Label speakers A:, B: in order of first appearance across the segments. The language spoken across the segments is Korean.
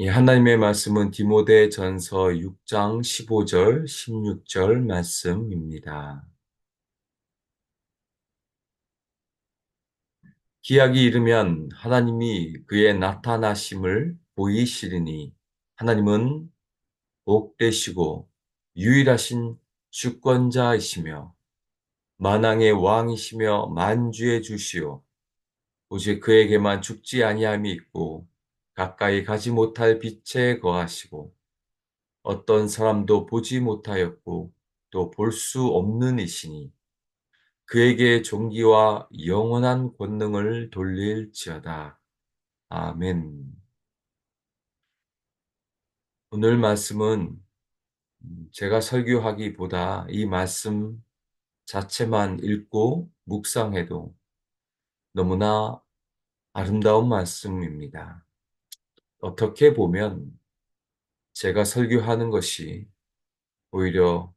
A: 이 하나님의 말씀은 디모데 전서 6장 15절, 16절 말씀입니다. 기약이 이르면 하나님이 그의 나타나심을 보이시리니 하나님은 복되시고 유일하신 주권자이시며 만왕의 왕이시며 만주의 주시오 오직 그에게만 죽지 아니함이 있고 가까이 가지 못할 빛에 거하시고 어떤 사람도 보지 못하였고 또 볼 수 없는 이시니 그에게 종기와 영원한 권능을 돌릴지어다. 아멘. 오늘 말씀은 제가 설교하기보다 이 말씀 자체만 읽고 묵상해도 너무나 아름다운 말씀입니다. 어떻게 보면 제가 설교하는 것이 오히려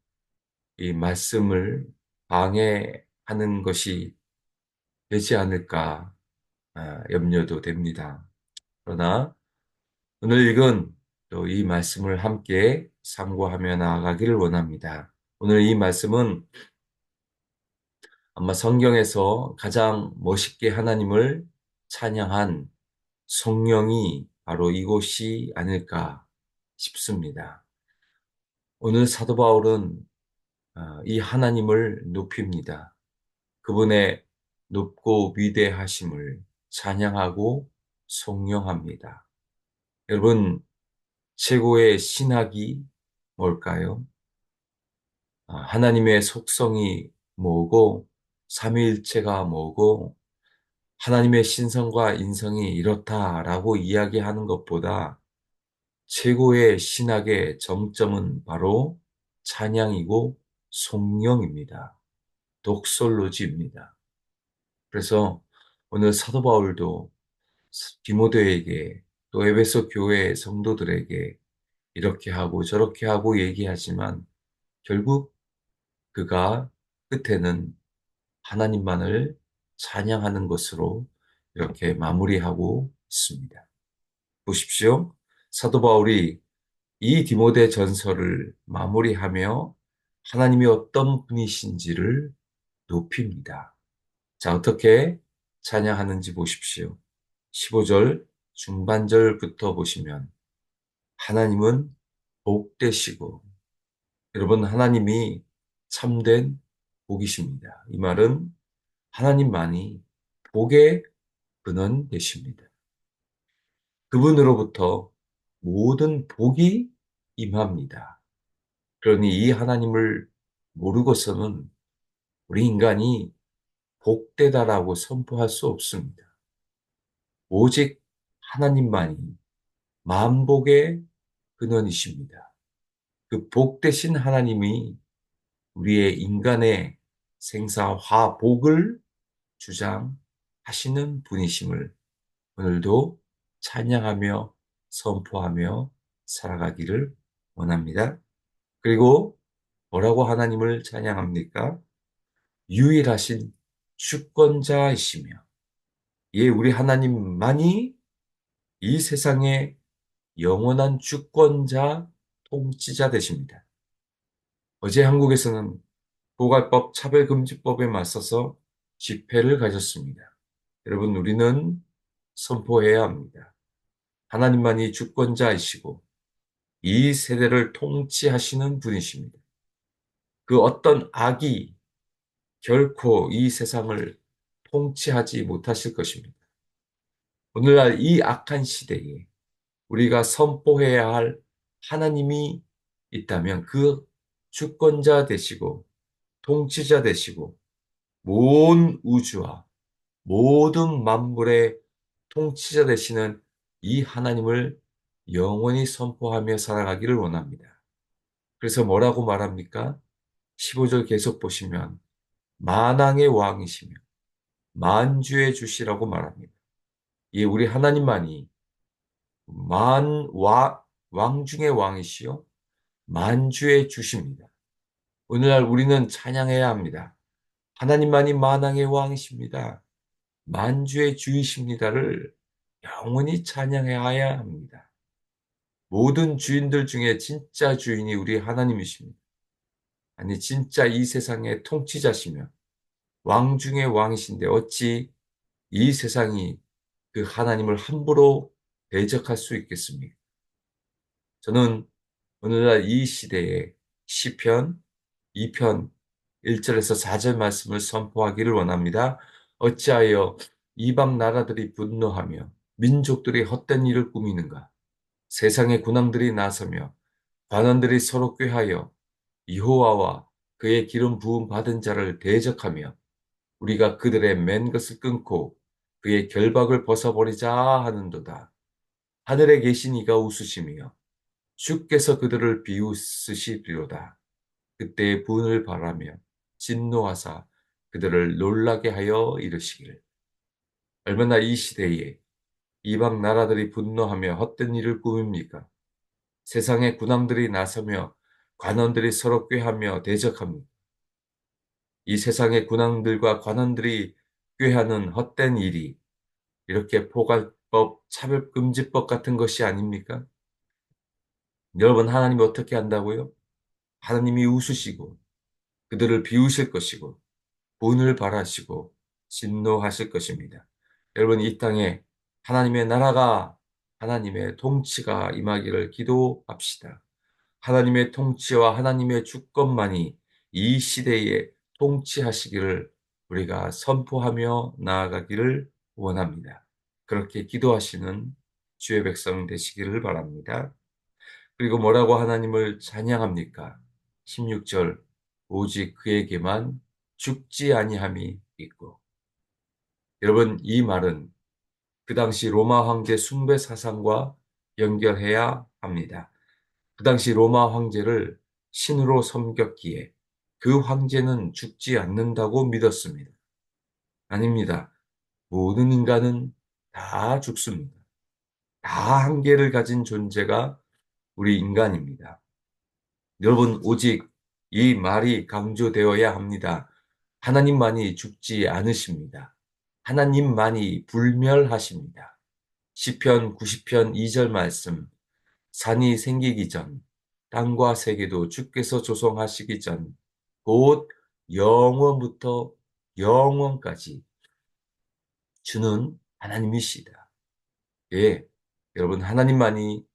A: 이 말씀을 방해하는 것이 되지 않을까 아, 염려도 됩니다. 그러나 오늘 읽은 또 이 말씀을 함께 상고하며 나아가기를 원합니다. 오늘 이 말씀은 아마 성경에서 가장 멋있게 하나님을 찬양한 성령이 바로 이곳이 아닐까 싶습니다. 오늘 사도 바울은 아, 이 하나님을 높입니다. 그분의 높고 위대하심을 찬양하고 송영합니다. 여러분, 최고의 신학이 뭘까요? 아, 하나님의 속성이 뭐고, 삼위일체가 뭐고, 하나님의 신성과 인성이 이렇다라고 이야기하는 것보다 최고의 신학의 정점은 바로 찬양이고 송영입니다. 독솔로지입니다. 그래서 오늘 사도 바울도 디모데에게 또 에베소 교회 성도들에게 이렇게 하고 저렇게 하고 얘기하지만 결국 그가 끝에는 하나님만을 찬양하는 것으로 이렇게 마무리하고 있습니다. 보십시오. 사도 바울이 이 디모데 전서를 마무리하며 하나님이 어떤 분이신지를 높입니다. 자, 어떻게 찬양하는지 보십시오. 15절 중반절부터 보시면 하나님은 복되시고 여러분 하나님이 참된 복이십니다. 이 말은 하나님만이 복의 근원 되십니다. 그분으로부터 모든 복이 임합니다. 그러니 이 하나님을 모르고서는 우리 인간이 복되다라고 선포할 수 없습니다. 오직 하나님만이 만복의 근원이십니다. 그 복되신 하나님이 우리의 인간의 생사 화복을 주장하시는 분이심을 오늘도 찬양하며 선포하며 살아가기를 원합니다. 그리고 뭐라고 하나님을 찬양합니까? 유일하신 주권자이시며, 예, 우리 하나님만이 이 세상의 영원한 주권자, 통치자 되십니다. 어제 한국에서는 고갈법 차별금지법에 맞서서 집회를 가졌습니다. 여러분, 우리는 선포해야 합니다. 하나님만이 주권자이시고 이 세대를 통치하시는 분이십니다. 그 어떤 악이 결코 이 세상을 통치하지 못하실 것입니다. 오늘날 이 악한 시대에 우리가 선포해야 할 하나님이 있다면 그 주권자 되시고 통치자 되시고 모든 우주와 모든 만물의 통치자 되시는 이 하나님을 영원히 선포하며 살아가기를 원합니다. 그래서 뭐라고 말합니까? 15절 계속 보시면 만왕의 왕이시며 만주의 주시라고 말합니다. 이 우리 하나님만이 만와 왕 중의 왕이시요 만주의 주십니다. 오늘날 우리는 찬양해야 합니다. 하나님만이 만왕의 왕이십니다. 만주의 주이십니다를 영원히 찬양해야 합니다. 모든 주인들 중에 진짜 주인이 우리 하나님이십니다. 아니, 진짜 이 세상의 통치자시며 왕 중의 왕이신데 어찌 이 세상이 그 하나님을 함부로 대적할 수 있겠습니까? 저는 오늘날 이 시대에 시편 2편 1절에서 4절 말씀을 선포하기를 원합니다. 어찌하여 이방 나라들이 분노하며 민족들이 헛된 일을 꾸미는가? 세상의 군왕들이 나서며 관원들이 서로 꾀하여 이호와와 그의 기름 부음 받은 자를 대적하며 우리가 그들의 맨 것을 끊고 그의 결박을 벗어버리자 하는도다. 하늘에 계신 이가 웃으시며 주께서 그들을 비웃으시리로다. 그때의 분을 바라며 진노하사 그들을 놀라게 하여 이르시길. 얼마나 이 시대에 이방 나라들이 분노하며 헛된 일을 꾸밉니까? 세상의 군왕들이 나서며 관원들이 서로 꾀하며 대적합니다. 이 세상의 군왕들과 관원들이 꾀하는 헛된 일이 이렇게 포괄법, 차별금지법 같은 것이 아닙니까? 여러분 하나님이 어떻게 한다고요? 하나님이 웃으시고 그들을 비우실 것이고 분을 바라시고 진노하실 것입니다. 여러분 이 땅에 하나님의 나라가 하나님의 통치가 임하기를 기도합시다. 하나님의 통치와 하나님의 주권만이 이 시대에 통치하시기를 우리가 선포하며 나아가기를 원합니다. 그렇게 기도하시는 주의 백성 되시기를 바랍니다. 그리고 뭐라고 하나님을 찬양합니까? 16절 오직 그에게만 죽지 아니함이 있고 여러분 이 말은 그 당시 로마 황제 숭배 사상과 연결해야 합니다. 그 당시 로마 황제를 신으로 섬겼기에 그 황제는 죽지 않는다고 믿었습니다. 아닙니다. 모든 인간은 다 죽습니다. 다 한계를 가진 존재가 우리 인간입니다. 여러분, 오직 이 말이 강조되어야 합니다. 하나님만이 죽지 않으십니다. 하나님만이 불멸하십니다. 시편 90편 2절 말씀 산이 생기기 전 땅과 세계도 주께서 조성하시기 전 곧 영원부터 영원까지 주는 하나님이시다. 예, 여러분 하나님만이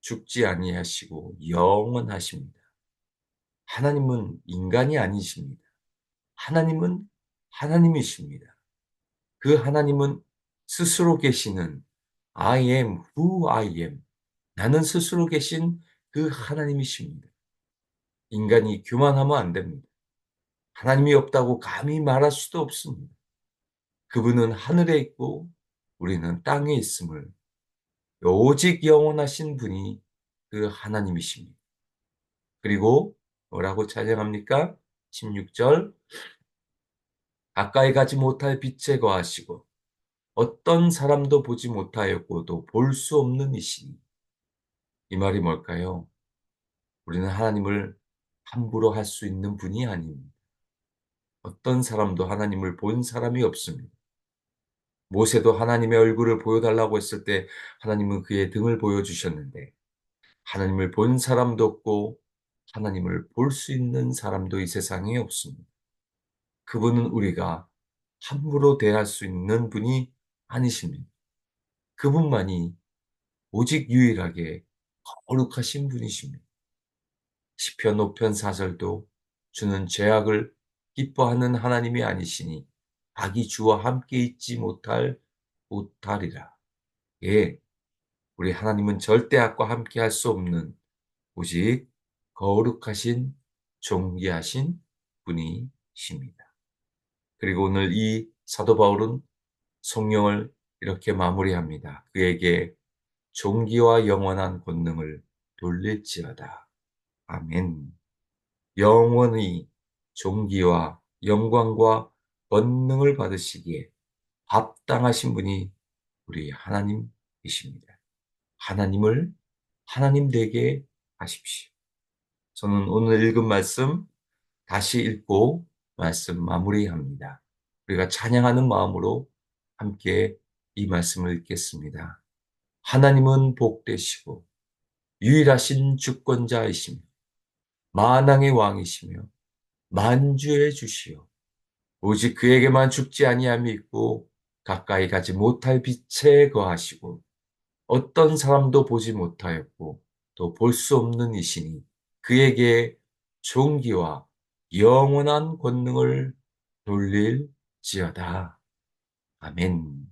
A: 죽지 아니하시고 영원하십니다. 하나님은 인간이 아니십니다. 하나님은 하나님이십니다. 그 하나님은 스스로 계시는 I am who I am. 나는 스스로 계신 그 하나님이십니다. 인간이 교만하면 안 됩니다. 하나님이 없다고 감히 말할 수도 없습니다. 그분은 하늘에 있고 우리는 땅에 있음을 오직 영원하신 분이 그 하나님이십니다. 그리고 뭐라고 찬양합니까? 16절 가까이 가지 못할 빛에 거하시고 어떤 사람도 보지 못하였고도 볼 수 없는 이시니 이 말이 뭘까요? 우리는 하나님을 함부로 할 수 있는 분이 아닙니다. 어떤 사람도 하나님을 본 사람이 없습니다. 모세도 하나님의 얼굴을 보여달라고 했을 때 하나님은 그의 등을 보여주셨는데 하나님을 본 사람도 없고 하나님을 볼 수 있는 사람도 이 세상에 없습니다. 그분은 우리가 함부로 대할 수 있는 분이 아니십니다. 그분만이 오직 유일하게 거룩하신 분이십니다. 시편 5편 4절도 주는 죄악을 기뻐하는 하나님이 아니시니 악이 주와 함께 있지 못할 못하리라. 예, 우리 하나님은 절대 악과 함께 할 수 없는 오직 거룩하신 존귀하신 분이십니다. 그리고 오늘 이 사도 바울은 성령을 이렇게 마무리합니다. 그에게 종기와 영원한 권능을 돌릴지어다. 아멘. 영원히 종기와 영광과 권능을 받으시기에 합당하신 분이 우리 하나님이십니다. 하나님을 하나님 되게 하십시오. 저는 오늘 읽은 말씀 다시 읽고 말씀 마무리합니다. 우리가 찬양하는 마음으로 함께 이 말씀을 읽겠습니다. 하나님은 복되시고 유일하신 주권자이시며 만왕의 왕이시며 만주의 주시요 오직 그에게만 죽지 아니함이 있고 가까이 가지 못할 빛에 거하시고 어떤 사람도 보지 못하였고 또 볼 수 없는 이시니 그에게 존귀와 영원한 권능을 돌릴지어다. 아멘.